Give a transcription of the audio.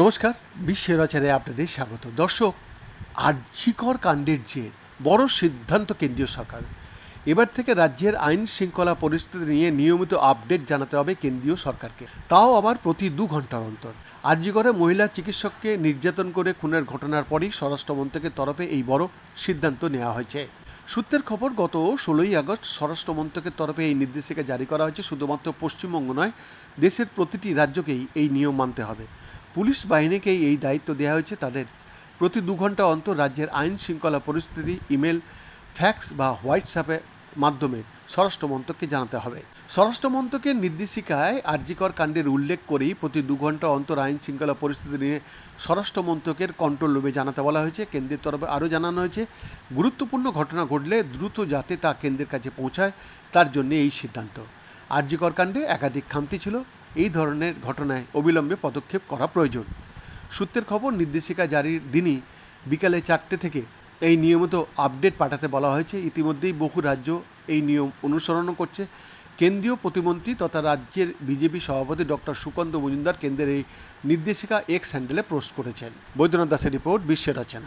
নমস্কার বিশ্বের রচনায় আপনাদের স্বাগত। দর্শক, আর আর্যিকর কাণ্ডের যে বড় সিদ্ধান্ত কেন্দ্রীয় সরকার, এবার থেকে রাজ্যের আইন শৃঙ্খলা পরিস্থিতি নিয়ে নিয়মিত আপডেট জানাতে হবে কেন্দ্রীয় সরকারকে। তাও আবার প্রতি দু ঘণ্টার অন্তর। আর্যিকরে মহিলা চিকিৎসককে নির্যাতন করে খুনের ঘটনার পরই স্বরাষ্ট্রমন্ত্রকের তরফে এই বড় সিদ্ধান্ত নেওয়া হয়েছে। সূত্রের খবর, গত ষোলোই আগস্ট স্বরাষ্ট্রমন্ত্রকের তরফে এই নির্দেশিকা জারি করা হয়েছে। শুধুমাত্র পশ্চিমবঙ্গ নয়, দেশের প্রতিটি রাজ্যকেই এই নিয়ম মানতে হবে। পুলিশ বাহিনীকেই এই দায়িত্ব দেওয়া হয়েছে। তাদের প্রতি দু ঘণ্টা অন্তর রাজ্যের আইন শৃঙ্খলা পরিস্থিতি, ইমেল, ফ্যাক্স বা হোয়াটসঅ্যাপের মাধ্যমে স্বরাষ্ট্র মন্ত্রককে জানাতে হবে। স্বরাষ্ট্র মন্ত্রকের নির্দেশিকায় আরজিকর কাণ্ডের উল্লেখ করেই প্রতি দু ঘণ্টা অন্তর আইন শৃঙ্খলা পরিস্থিতি নিয়ে স্বরাষ্ট্র মন্ত্রকের কন্ট্রোল রুমে জানাতে বলা হয়েছে। কেন্দ্রের তরফে আরও জানানো হয়েছে, গুরুত্বপূর্ণ ঘটনা ঘটলে দ্রুত যাতে তা কেন্দ্রের কাছে পৌঁছায়, তার জন্য এই সিদ্ধান্ত। আরজিকর কাণ্ডে একাধিক খামতি ছিল, এই ধরনের ঘটনায় অবিলম্বে পদক্ষেপ করা প্রয়োজন। সূত্রের খবর, নির্দেশিকা জারির দিনই বিকালে চারটে থেকে এই নিয়মিত আপডেট পাঠাতে বলা হয়েছে। ইতিমধ্যেই বহু রাজ্য এই নিয়ম অনুসরণ করছে। কেন্দ্রীয় প্রতিমন্ত্রী তথা রাজ্যের বিজেপি সভাপতি ডক্টর সুকান্ত মজুমদার কেন্দ্রের এই নির্দেশিকা এক্স হ্যান্ডেলে পোস্ট করেছেন। বৈদ্যনাথ দাসের রিপোর্ট, বিশ্বের রচনা।